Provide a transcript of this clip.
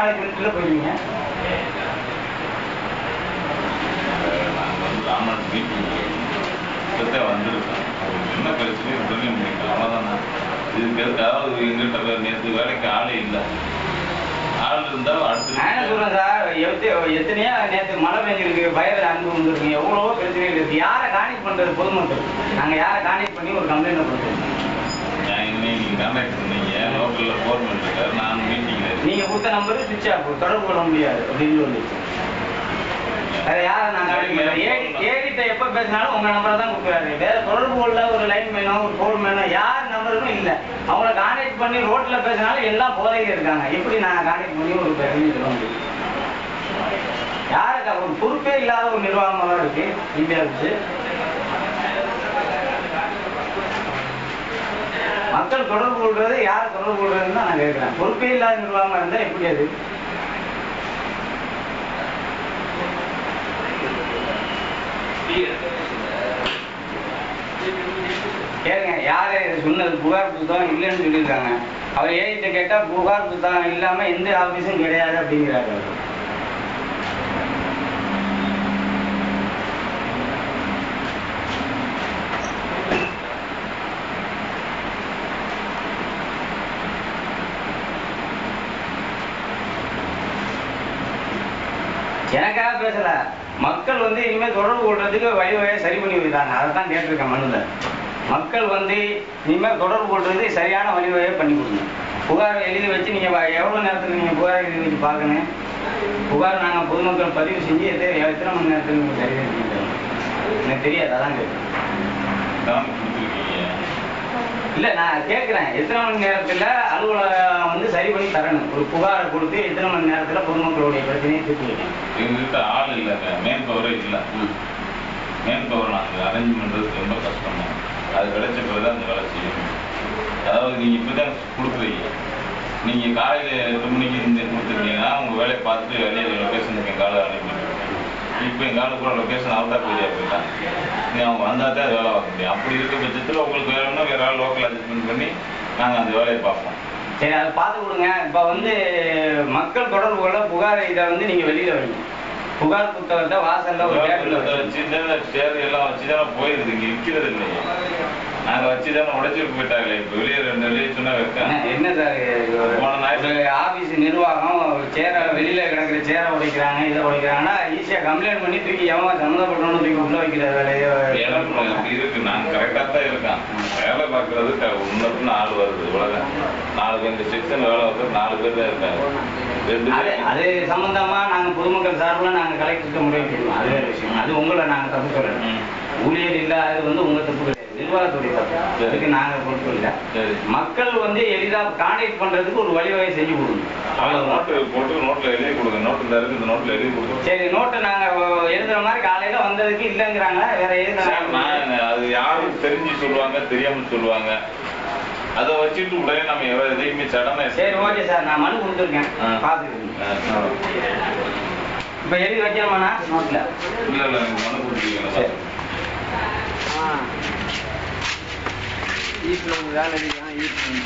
நாளைக்கு வீட்டுல போயிருவீங்க ராமன் என்ன பிரச்சனை சொல்லி முடியும் அவ்வளோதான் இதுக்கு ஏதாவது எங்கிட்ட நேற்று வேலைக்கு ஆளே இல்லை. ஆள் இருந்தால் அடுத்து நான் சொல்றேன் சார்? எத்த- எத்தனையோ நேற்று மழை பெஞ்சிருக்கு பயர் அன்பு வந்துருக்கு எவ்வளவோ பிரச்சனைகள் இருக்கு. யாரை கான்டெக்ட் பண்றது பொதுமக்கள்? நாங்க யாரை கான்டெக்ட் பண்ணி ஒரு கம்ப்ளைண்ட் இனிமே நீங்க கான்டாக்ட் பண்ணீங்க. லோக்கல்ல ஃபோர்மேன் இருக்காரு நான் மீட்டிங்ல இருக்கேன் நீங்க கொடுத்த நம்பர் சுவிட்ச் ஆஃப் தொடர்பு கொள்ள முடியாது அப்படின்னு சொல்லி வேற யாரை நாங்க contact பண்றது? ஏடி ஏடிட்ட எப்ப பேசினாலும் உங்க நம்பரை தான் கொடுக்குறாரு. வேற தொடர்பு கொள்ள ஒரு லைன் மேனோ ஒரு ஃபோன் மேனோ யார் நம்பருக்கும் இல்ல. அவங்கள கான்டாக்ட் பண்ணி ரோட்ல பேசினாலும் எல்லாம் போதையில இருக்காங்க. எப்படி நான் கான்டாக்ட் பண்ணி ஒரு பிரச்சனை சொல்ல முடியும்? யாருக்கு? ஒரு பொறுப்பே இல்லாத ஒரு நிர்வாகமாக இருக்கு இந்தியா வச்சு மக்கள் தொடர்பு கொள்றது யார் தொடர்பு கொள்றதுன்னு தான் நான் கேட்கிறேன். பொறுப்பே இல்லாத நிர்வாகமா இருந்தா எப்படி அது? கேளுங்க யாரு சொன்னது? புகார் புத்தகம் இல்லைன்னு சொல்லியிருக்காங்க. அவர் ஏகிட்ட கேட்டா புகார் புத்தகம் இல்லாம எந்த ஆபீஸும் கிடையாது அப்படிங்கிறாரு எனக்காக பேசல. மக்கள் வந்து இனிமேல் தொடர்பு கொள்றதுக்கு வழி வழியை சரி பண்ணி வைத்தாங்க அதை தான் கேட்டிருக்கேன் மனுல. மக்கள் வந்து இனிமேல் தொடர்பு கொள்றது சரியான வழி பண்ணி கொடுங்க. புகார் எழுதி வச்சு நீங்கள் வ- எவ்வளவு நேரத்துக்கு நீங்கள் புகார் எழுதி வச்சு பார்க்கணும்? புகார் நாங்கள் பொதுமக்கள் பதிவு செஞ்சு எத்தனை எத்தனை மணி நேரத்துக்கு நீங்கள் சரி எனக்கு தெரியாது அதான் கேட்குறேன் இல்ல நான் கேட்கிறேன் எத்தனை மணி நேரத்துல அலுவலகம் வந்து சரி பண்ணி தரணும்? ஒரு புகாரை கொடுத்து எத்தனை மணி நேரத்துல பொதுமக்களுடைய பிரச்சனையை தீர்த்து வைக்கணும்? எங்ககிட்ட ஆள் இல்லைங்க மேன் பவரே இல்லை. மேன் பவர் நாங்கள் அரேஞ்ச் பண்ணுறதுக்கு ரொம்ப கஷ்டமா அது கிடைச்ச பிறகு தான் அந்த வேலை செய்யணும். அதாவது நீங்கள் இப்போ தான் கொடுக்குறீங்க. நீங்கள் காலையில் எட்டு மணிக்கு இந்த கொடுத்துருக்கீங்கன்னா உங்கள் வேலையை பார்த்து வெளியே லொக்கேஷனுக்கு ஆளை அனுப்பிட்டு இப்போ எங்கள் கூட லொக்கேஷன் அவுட் ஆஃப் ஏரியா போயிட்டான் நீ அவங்க வந்தால் தான் அது வேலை பார்க்க முடியும். அப்படி இருக்க பட்சத்தில் உங்களுக்கு வேணும்னா வேறு ஆள் லோக்கல் அட்ஜஸ்ட்மெண்ட் பண்ணி நாங்கள் அந்த வேலையை பார்ப்போம். சரி அதை பார்த்து கொடுங்க. இப்போ வந்து மக்கள் தொடர்பு கொள்ள புகார் இதை வந்து நீங்க வெளியில வைங்க. புகார் புத்தகத்தை வாசல்ல ஒரு டேபிள்ல அதை வச்சு சேர் எல்லாம் வச்சு தானே போயிருது. இங்கே விற்கிறது இல்லையே. நாங்கள் வச்சு தானே உடைச்சிட்டு போயிட்டாங்களே. இப்போ வெளியே ரெண்டு வெளியே சொன்னால் வைக்கேன் என்ன சார் ஆபீஸ் நிர்வாகம் சேர வெளியில கிடக்குற சேரை உடைக்கிறாங்க இதை உடைக்கிறாங்கன்னா ஈஸியா கம்ப்ளைண்ட் பண்ணி தூக்கி எவன் சம்மந்தப்பட்டவனு தூக்கி உள்ள வைக்கிற வேலையை. இருக்கு நான் கரெக்டாக தான் இருக்கேன். வேலை பார்க்கறது முன்னத்து நாலு வருது இவ்வளோதான் நாலு பேர் இந்த செக்ஷன் வேலை பார்க்கறது நாலு பேர் தான் இருக்காங்க. அது சம்பந்தமா நாங்க பொதுமக்கள் சார்பில் நாங்க கலெக்டர்கிட்ட முடிவு அது வேற விஷயம். அது உங்களை நாங்க தப்பு சொல்லல. ம். ஊழியர் இல்ல அது வந்து உங்க தப்பு நிர்வாகத்துடைய தப்பு சரி. அதுக்கு நாங்க பொறுப்பு இல்ல. சரி. மக்கள் வந்து எளிதா கான்டாக்ட் பண்றதுக்கு ஒரு வழிவகை செஞ்சு கொடுங்க. நோட்டு போட்டு நோட்டில் எழுதி கொடுங்க. நோட்டு இந்த இருக்கு இந்த நோட்டில் எழுதி கொடுங்க. சரி நோட்டை நாங்க எழுதுற மாதிரி காலையில வந்ததுக்கு இல்லைங்கிறாங்க வேற நான் அது யாரும் தெரிஞ்சு சொல்லுவாங்க தெரியாம சொல்லுவாங்க. அதை வச்சுட்டு உடனே நம்ம எதையுமே சடனா சரி ஓகே சார். நான் மனு கொடுத்துருக்கேன். ஆ, இப்ப எழுதி வைக்கணுமாண்ணா? நோட்ல இல்ல இல்ல மனு கொடுத்துருக்கீங்களா? சரி வீட்டில் வேலை இருக்கான் வீட்டில்